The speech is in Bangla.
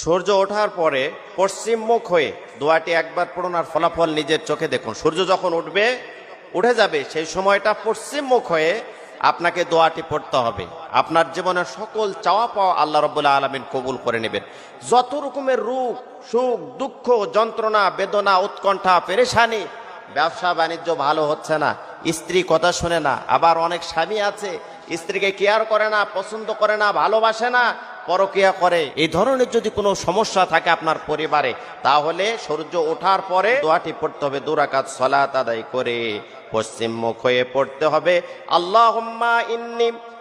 সূর্য ওঠার পরে পশ্চিম মুখ হয়ে দোয়াটি একবার পড়ুন আর ফলাফল নিজের চোখে দেখুন। সূর্য যখন উঠবে, উঠে যাবে, সেই সময়টা পশ্চিম মুখ হয়ে আপনাকে দোয়াটি পড়তে হবে। আপনার জীবনের সকল চাওয়া পাওয়া আল্লাহ রব্বুল্লাহ আলমিন কবুল করে নেবেন। যত রকমের রূপ সুখ, দুঃখ, যন্ত্রণা, বেদনা, উৎকণ্ঠা, পেরেশানি, ব্যবসা, বাণিজ্য ভালো হচ্ছে না, স্ত্রী কথা শুনে না, আবার অনেক স্বামী আছে, স্ত্রীকে কেয়ার করে না, পছন্দ করে না, ভালোবাসে না পরকিয়া করে। এই ধরনের যদি কোনো সমস্যা থাকে আপনার পরিবারে, তাহলে সূর্য ওঠার পরে দোয়াটি পড়তে হবে দুরাকাত সলাত আদায় করে। পশ্চিম মুখ হয়ে পড়তে হবে আল্লাহ